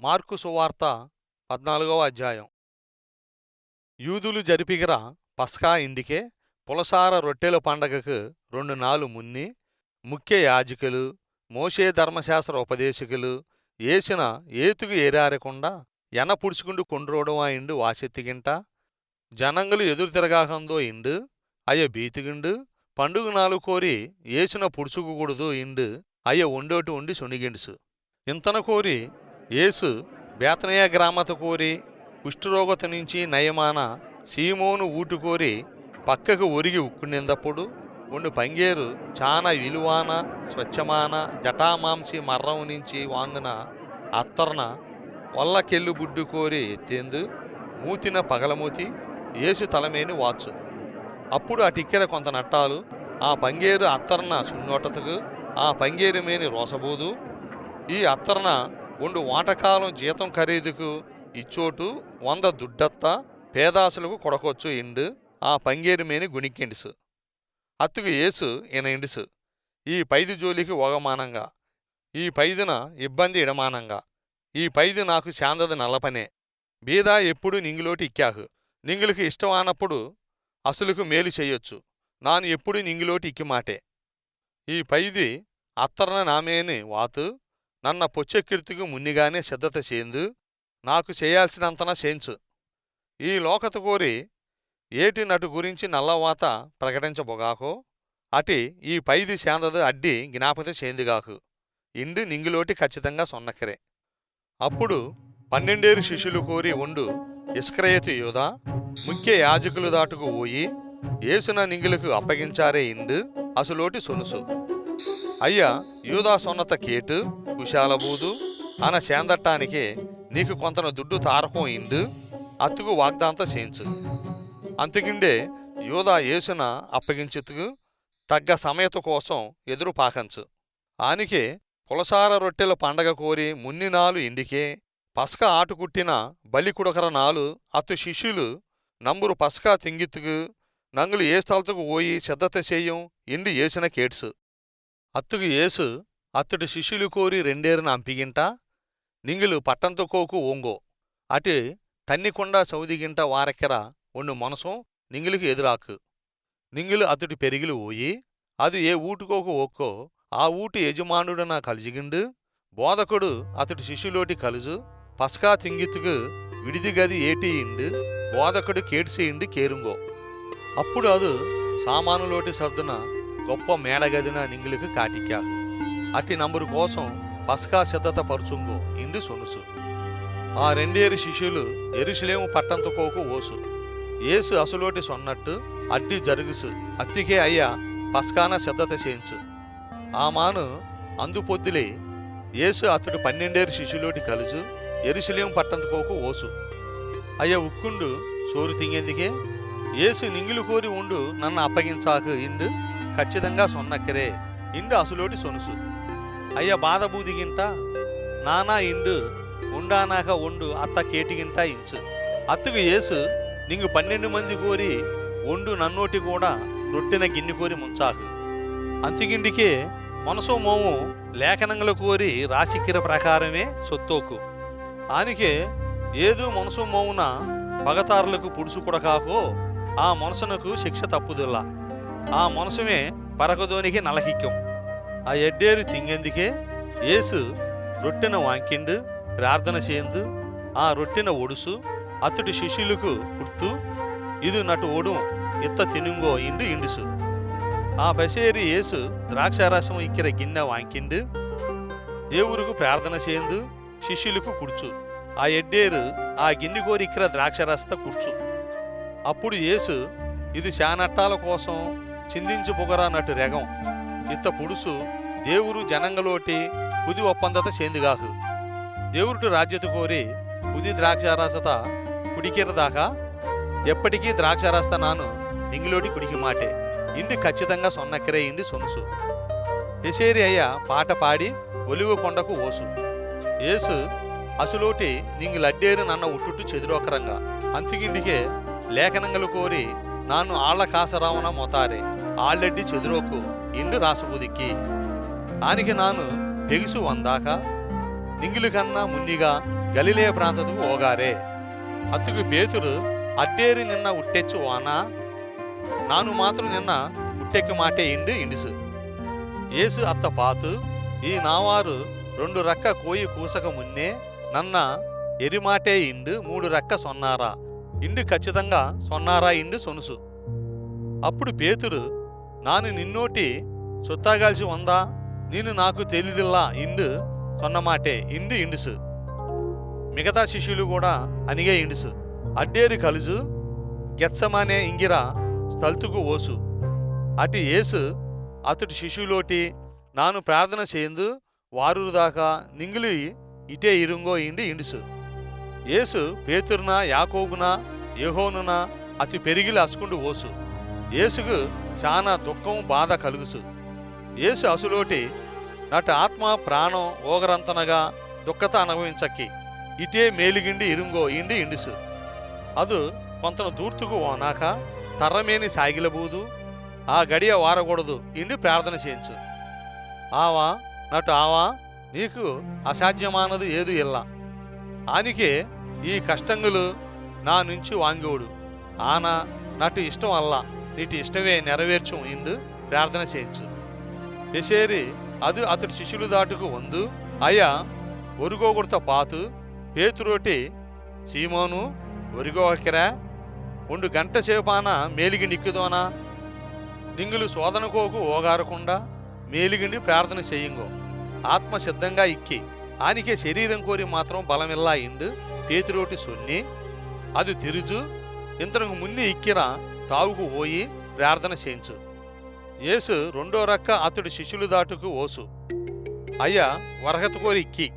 Mark సువార్త పద్నాలుగవ అధ్యాయం. యూదులు జరిపిగర పస్కా ఇండికే పులసార రొట్టెల పండగకు రెండు నాలు మున్ని ముఖ్య యాజకులు మోషే ధర్మశాస్త్ర ఉపదేశకులు ఏసిన ఏతుగు ఏరారకుండా ఎన పుడుచుకుండు కొండ్రోడమా ఇండు వాసెత్తిగింట జనంగులు ఎదురు తిరగాకందో ఇండు అయ్య బీతిగిండు పండుగ నాలు కోరి ఏసిన పుడుచుకూడదు ఇండు అయ్య ఉండోటి ఉండి సునిగిండుసు ఇంతన కోరి యేసు బేతనయ గ్రామత కోరి కుష్ఠరోగత నుంచి నయమాన సీమోను ఊటు కోరి పక్కకు ఒరిగి ఉక్కునిందప్పుడు ఉండు పంగేరు చాలా విలువాన స్వచ్ఛమాన జటామాంసి మర్రం నుంచి వాంగిన అత్తర్న వల్లకెళ్ళు బుడ్డు కోరి ఎత్తేందు మూతిన పగలమూతి ఏసు తలమేని వాచు. అప్పుడు ఆ టిక్కెర కొంత నట్టాలు ఆ పంగేరు అత్తర్న సున్నోటతకు ఆ పంగేరు మేని రోసబోదు ఈ అత్తర్న ఉండు వాటకాలం జీతం ఖరీదుకు ఇచ్చోటు వంద దుడ్డత్త పేదాసులకు కొడకొచ్చు ఇండు. ఆ పంగేరుమేని గుణిక్కిండుసు. అత్తుకు ఏసు ఈయన ఇండుసు. ఈ పైదు జోలికి ఒగమానంగా ఈ పైదున ఇబ్బంది ఇడమానంగా. ఈ పైదు నాకు శాందది నల్లపనే. బీదా ఎప్పుడు నింగిలోటి ఇక్కాకు. నింగులకు ఇష్టమానప్పుడు అసలుకు మేలు చెయ్యొచ్చు నాను ఎప్పుడు నింగిలోటి ఇక్కిమాటే. ఈ పైది అత్తర్న నామేని వాతు నన్న పొచ్చెక్కిర్తికి మున్నిగానే సిద్ధత చేందు నాకు చేయాల్సినంతన చేయించు. ఈ లోకత కోరి ఏటి నటు గురించి నల్లవాత ప్రకటించబొగాకో అటి ఈ పైది శాందదు అడ్డి జ్ఞాపతి చేందిగాకు ఇండు నింగిలోటి ఖచ్చితంగా సొన్నకరే అప్పుడు పన్నెండేరు శిష్యులు కోరి ఉండు ఇస్క్రయతి యోధా ముఖ్య యాజకులు దాటుకు పోయి ఏసున నింగిలకు అప్పగించారే ఇండు అసలోటి సొనుసు. అయ్యా యూదా సొన్నత కేటు కుశాలబూదు అన చేందట్టానికే నీకు కొంతన దుడ్డు తారకం ఇండు అత్తుకు వాగ్దాంత చేయించు. అంతకిండే యూదా యేసున అప్పగించుతుకు తగ్గ సమయత కోసం ఎదురు పాకంచు. ఆనికే పులసార రొట్టెల పండగ కోరి మున్ని నాలు ఇండికే పసక ఆటుకుట్టిన బలి కుడకర నాలు అత్తు శిష్యులు నంబురు పసకా తింగిత్తుకు నంగులు ఏ స్థలతకు పోయి సిద్ధత చేయం ఇండి ఏసిన కేట్సు. అత్తుకు ఏసు అత్తుడి శిష్యులు కోరి రెండేరున అంపిగింట నింగులు పట్టంతో కోకు ఓంగో. అటు తన్నికొండ సౌదిగింట వారెక్కెర ఒండు మనసం నింగిలికి ఎదురాకు. నింగులు అతడి పెరిగిలు ఓయి అది ఏ ఊటుకోకు ఒక్కో ఆ ఊటి యజమానుడన కలిజిగిండు బోధకుడు అతడి శిష్యులోటి కలుజు పస్కా తింగిత్తుకు విడిది గది ఏటి ఇండు బోధకుడు కేడ్సేయిండు కేరుంగో. అప్పుడు అది సామానులోటి సర్దున గొప్ప మేడగదిన నింగిలికి కాటిక్కా అట్టి నంబరు కోసం పసకా సిద్ధత పరుచుంగు ఇండు సొనుసు. ఆ రెండేరు శిష్యులు ఎరుసలేము పట్టంతుకోకు ఓసు. ఏసు అసలోటి సొన్నట్టు అడ్డి జరుగుసు. అత్తికే అయ్యా పస్కాన సిద్ధత చేయించు. ఆ మాను అందుపొద్దులే ఏసు అతడు పన్నెండేరు శిష్యులోటి కలుజు ఎరుసలేం పట్టంతుకోకు ఓసు. అయ్య ఉక్కుండు సోరు తింగేందుకే? ఏసు నింగిలు కోరి ఉండు నన్ను అప్పగించాకు ఇండు ఖచ్చితంగా సొన్నక్కరే. ఇండు అసలోటి సొనుసు. అయ్య బాధబూదిగింట నానా ఇండు ఉండానాక ఉండు అత్త కేటిగింట ఇంచు. అత్తుకు ఏసు నింగు పన్నెండు మంది కోరి ఒండు నన్నోటి కూడా రొట్టెన గిన్నె కోరి ముంచాకు. అంతిగిండికే మనసు మోము లేఖనంగులు కోరి రాసిక్కిర ప్రకారమే సొత్తోకు. ఆనికే ఏదు మనసు మోమున పగతారులకు పుడుసు కొడకాకో ఆ మనసునకు శిక్ష తప్పుదిల్లా. ఆ మనసుమే పరకదోనికి నలహిక్యం. ఆ ఎడ్డేరు తింగెందుకే ఏసు రొట్టెన వాంకిండు ప్రార్థన చేయందు ఆ రొట్టెన ఒడుసు అతడి శిష్యులకు పుడుతూ ఇది నటు ఓడు ఇత్త తినుంగో ఇండు ఇండుసు. ఆ బసేరి యేసు ద్రాక్షారాసం ఇక్కిర గిన్నె వాంకిండు దేవురుకు ప్రార్థన చేయందు శిష్యులకు కుడుచు. ఆ ఎడ్డేరు ఆ గిన్నె కోరి ఇక్కిర ద్రాక్షరస్త కుర్చు అప్పుడు యేసు ఇది శానట్టాల కోసం చిందించు పొగరా నటు రెగం. ఇత్త పుడుసు దేవురు జనంగలోటి కుది ఒప్పందత చేందిగాకు. దేవురుటు రాజ్యత కోరి కుది ద్రాక్షారసత కుడికిరదాకా ఎప్పటికీ ద్రాక్షారాస్త నాను నింగిలోటి కుడికి మాటే. ఇండి ఖచ్చితంగా సొన్నక్కరే ఇండి సొనుసు. ఎసేరి అయ్య పాట పాడి ఒలివ కొండకు ఓసు. ఏసు అసులోటి నింగిలడ్డేరు నన్న ఉట్టుట్టు చెదిరోకరంగా. అంతిగిండికే లేఖనంగలు కోరి నాను ఆళ్ళ కాసరావన మొతారే. ఆల్రెడ్డి చెదురోకు ఇండు రాసుబుదిక్కి. ఆనికి నాను పెగుసు వందాక నింగిలికన్నా మున్నిగా గలిలే ప్రాంతకు ఓగారే. అత్తుకు పేతురు అట్టేరి నిన్న ఉట్టెచ్చు వానా నాను మాత్రం నిన్న ఉట్టెక్కు మాటే ఇండు ఇండుసు. ఏసు అత్త పాతు ఈ నావారు రెండు రక్క కోయి కూసక మున్నే నన్న ఎరిమాటే ఇండు మూడు రెక్క సొన్నారా. ఇండు ఖచ్చితంగా సొన్నారా ఇండు సొనుసు. అప్పుడు పేతురు నాను నిన్నోటి సొత్తాగాల్సి ఉందా నేను నాకు తెలియదిల్లా ఇండు సొన్నమాటే ఇండు ఇండుసు. మిగతా శిష్యులు కూడా అనిగే ఇండుసు. అడ్డేరు కలుసు గెత్సమానే ఇంగిర స్థల్తుకు ఓసు. అటు ఏసు అతడు శిష్యులోటి నాను ప్రార్థన చేయందు వారు దాకా నింగిలి ఇటే ఇరుంగో ఇండి ఇండుసు. ఏసు పేతురున యాకోబున యహోనునా అతి పెరిగిలి అసుకుండు ఓసు. ఏసుకు చాలా దుఃఖం బాధ కలుగుసు. ఏసు అసులోటి నటు ఆత్మ ప్రాణం ఓగరంతనగా దుఃఖత అనుభవించక్కి. ఇటే మేలిగిండి ఇరుంగో ఇండి ఇండుసు. ಅದು కొంత దూర్తుకు ఓనాక తర్రమేని సాగిలబూదు. ఆ గడియ వారకూడదు ఇండి ప్రార్థన చేయించు. ఆవా నటు ఆవా నీకు అసాధ్యమానది ఏదు ఇల్లా. ఆనికే ఈ కష్టంగులు నా నుంచి వాంగోడు ఆన నటు ఇష్టం అల్లా. నీటి ఇష్టమే నెరవేర్చు ఇండు ప్రార్థన చేయొచ్చు పెసేరి అది అతడి శిష్యులు దాటుకు వందు అయ్యా ఒరుగోగుడత పాతు పేతురోటి సీమోను ఒరిగోకిరా ఉండు గంట సేపాన మేలిగి నిక్కుదోనా నింగులు శోధనకోకు ఓగారకుండా మేలిగిండి ప్రార్థన చేయింగో. ఆత్మ సిద్ధంగా ఇక్కి ఆనికే శరీరం కోరి మాత్రం బలమిల్లా ఇండు పేతురోటి సొన్ని అది తిరుజు ఇంతకు మున్ని ఇక్కిరా తావుకు పోయి ప్రార్థన చేయించు. యేసు రెండో రక్క అతడు శిష్యులు దాటుకు ఓసు. అయ్య వరగత కోరి ఇక్కి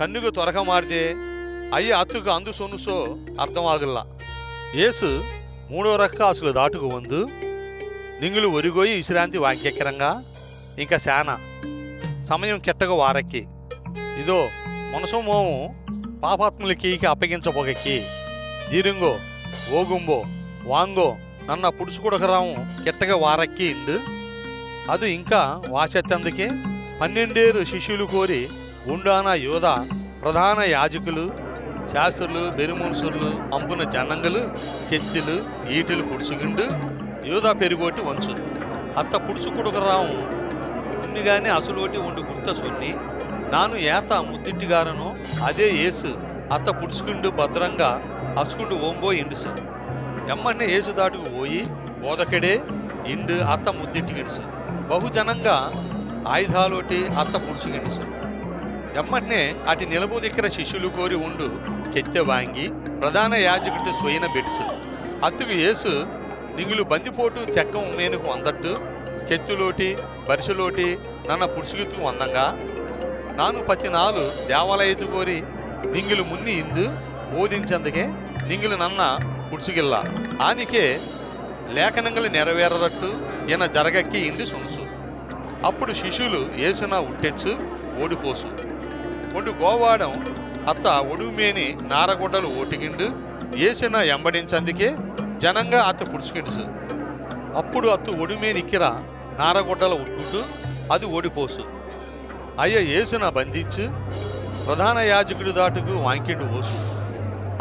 కన్నుకు త్వరగా మారితే అయ్య అత్తుకు అందు సొనుసో అర్థమాగల్లా యేసు మూడో రక్క అసలు దాటుకు వందు. నింగులు ఒరిగోయి విశ్రాంతి వాక్యకరంగా ఇంకా శాన. సమయం కెట్టగా వారక్కి. ఇదో మనసుమోము పాపాత్ములకి అప్పగించబోగకి దీరింగో ఓగుంబో వాంగో నన్న పుడుచుకుడకరాము కెట్టగా వారక్కి ఇండు. అది ఇంకా వాసెత్తందుకే పన్నెండేరు శిష్యులు కోరి ఉండాన యోధ ప్రధాన యాజకులు శాస్త్రులు బెరుమనుసులు అంపున జనంగలు కెత్తిలు ఈటెలు పుడుచుగిండు యోధ పెరుగోటి వంచు. అత్త పుడుచుకుడకరాము ఉన్నిగానే అసలోటి ఉండి గుర్త సొన్ని. నాను ఏత ముద్దిట్టిగారను అదే ఏసు అత్త పుడుచుకుండు భద్రంగా అసుకుండు ఓంబో ఇండుసు. ఎమ్మన్నే ఏసు దాటుకు పోయి బోధకెడే ఇండు అత్త ముద్దిట్టిగిడుసు బహుజనంగా ఆయుధాలోటి అత్త పుడుచుగిండుసు ఎమ్మన్నే అటు నిలబోదిక్కర శిష్యులు కోరి ఉండు కెత్తె వాంగి ప్రధాన యాజకుడి స్వయన బెట్సు. అత్తుకు యేసు నింగులు బందిపోటు చెక్కం మేనుకు అందట్టు కెత్తులోటి బరిసెలోటి నన్న పురుషుగుతు అందంగా నాను పతి నాలు దేవాలయతు కోరి నింగిలు మున్ని ఇందు బోధించందుకే నింగిలు నన్న పుడుచుగిల్ల ఆనికే లేఖనంగలు నెరవేరదట్టు ఈయన జరగక్కి ఇండి సొనుసు. అప్పుడు శిష్యులు ఏసిన ఉట్టెచ్చు ఓడిపోసు. ఒడు గోవాడం అత్త ఒడుమేని నారగొడ్డలు ఓటిగిండు ఏసిన ఎంబడించందుకే జనంగా అత్త పుడుచుకిడుసు అప్పుడు అత్తు ఒడుమేనిక్కిర నారగొడ్డల ఉట్టుతూ అది ఓడిపోసు. అయ్య ఏసున బంధించి ప్రధాన యాజకుడి దాటుకు వాంకిండు ఓసు.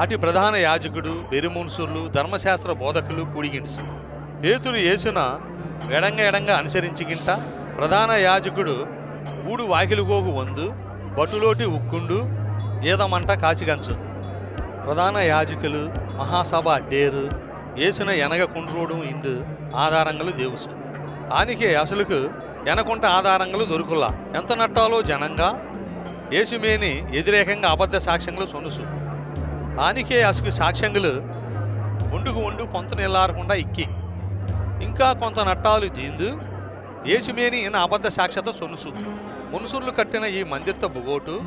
అటు ప్రధాన యాజకుడు బెరుమున్సులు ధర్మశాస్త్ర బోధకులు కూడిగిండ్సు పేతురు ఏసున ఎడంగా ఎడంగా అనుసరించిగింట ప్రధాన యాజకుడు ఊడు వాకిలిగోగు వందు బటులోటి ఉక్కుండు ఏదమంట కాచిగంచు ప్రధాన యాజకులు మహాసభ అడ్డేరు ఏసున ఎనగ కుండ్రోడు ఇండు ఆధారంగలు దేవుసు ఆనికే అసలుకు ఎనకుంట ఆధారంగలు దొరుకులా. ఎంత నట్టాలో జనంగా యేసుమేని వ్యతిరేకంగా అబద్ధ సాక్ష్యంలో సొనుసు. ఆనికే అసుకు సాక్ష్యంగులు ఒండుకు ఒండు పొంత నిల్లారకుండా ఇక్కి. ఇంకా కొంత నట్టాలు దీందు. ఏసుమేని ఈయన అబద్ధ సాక్ష్యత సొనుసు. మునుసుర్లు కట్టిన ఈ మందిర్త బుగోటు.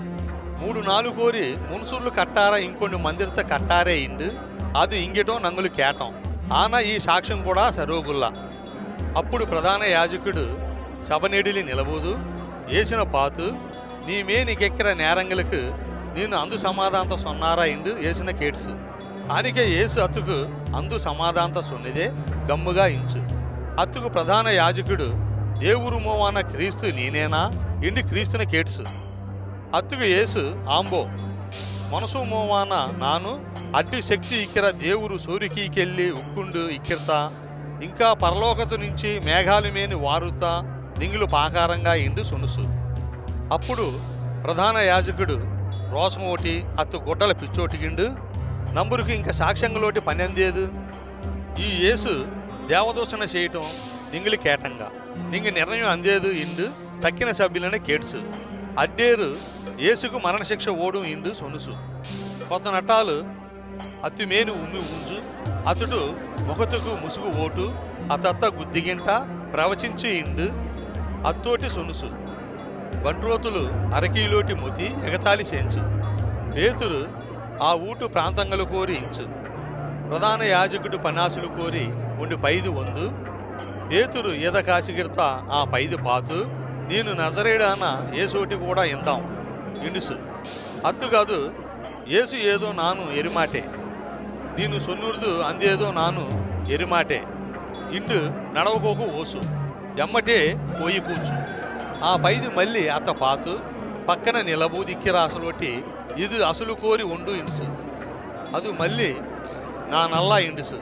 మూడు నాలుగు కోరి మునుసుర్లు కట్టారా ఇంకొన్ని మందిర్త కట్టారే ఇండు. అది ఇంగిటం నంగులు కేటం. ఆన ఈ సాక్ష్యం కూడా సరోగుల్లా. అప్పుడు ప్రధాన యాజకుడు సభనెడిలి నిలబోదు. ఏసిన పాతు నీమే నీకెక్కిర నేరంగులకు నేను అందు సమాధాంత సొన్నారా ఇండు ఏసిన కేడ్సు ఆనికే ఏసు అత్తుకు అందు సమాధాంత సొన్నిదే గమ్ముగా ఇంచు అత్తుకు ప్రధాన యాజకుడు దేవురు మోవాన క్రీస్తు నేనేనా ఇండి క్రీస్తున కేడ్సు అత్తుకు యేసు ఆంబో ಮನಸ್ಸು ಮೋವಾನ ನಾನು అడ్డి శక్తి ఇక్కడ దేవురు సూరికీకెళ్ళి ఉక్కుండు ఇక్కిర్త ఇంకా పరలోకత నుంచి మేఘాలు మేని వారుతా దింగులు పాకారంగా ఇండు సునుసు అప్పుడు ప్రధాన యాజకుడు రోసమోటి అత్తు గుడ్డల పిచ్చోటిగిండు నంబురుకు ఇంకా సాక్ష్యంగలోటి పని అందేదు ఈ యేసు దేవదూషణ చేయటం నింగిలి కేటంగా. నింగి నిర్ణయం అందేదు ఇండు తక్కిన సభ్యులనే కేడ్సు. అడ్డేరు యేసుకు మరణశిక్ష ఓడు ఇండు సొనుసు. కొత్త నటాలు అత్తిమేను ఉమ్మి ఉంజు అతడు ముఖతుకు ముసుగు ఓటు అతత్త గుద్దిగింట ప్రవచించి ఇండు అత్తోటి సొనుసు. బంట్రోతులు అరకీలోటి మొతి ఎగతాళి చేయించు. పేతురు ఆ ఊటు ప్రాంతంగలు కోరి ఇంచు. ప్రధాన యాజకుడు పనాసులు కోరి ఉండి పైదు వందు. పేతురు ఈద కాసిగిర్త ఆ పైదు పాతు. నేను నజరేడాన ఏసోటి కూడా ఇందాం. ఇండుసు అత్తు కాదు ఏసు ఏదో నాను ఎరిమాటే. నేను సొన్నుర్దు అందేదో నాను ఎరిమాటే. ఇండు నడవకోకు ఓసు. ఎమ్మటే పోయి కూర్చు. ఆ పైది మళ్ళీ అత్త పాతు పక్కన నిలబూదిక్కిరా అసలు ఒకటి ఇది అసలు కోరి ఉండు ఇండుసు. అది మళ్ళీ నా నల్లా ఇండుసు.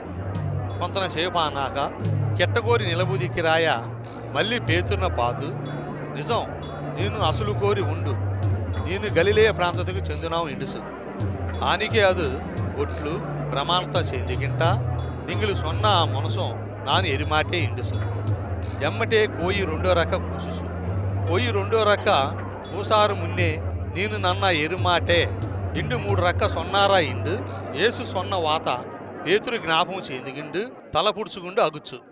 కొంతన సేపు అన్నాక కెట్టగోరి నిలబూదిక్కిరాయ మళ్ళీ పేతున్న పాతు నిజం నేను అసలు కోరి ఉండు. నేను గలిలేయ ప్రాంతకు చెందినావు ఇండుసు. ఆనికే అది ఒట్లు ప్రమాణత చెందికింట నింగులు సొన్న ఆ మనసం నాని ఎరిమాటే ఇండుసు. ఎమ్మటే కోయి రెండో రక కూసుసు కోయి రెండో రక కూసారు మున్నే నేను నన్న ఎరుమాటే. ఇండు మూడు రక్క సొన్నారా ఇండు. ఏసు సొన్న వాత. పేతురు జ్ఞాపం చెందిగిండు తల పుడుచుగుండు అగుచ్చు.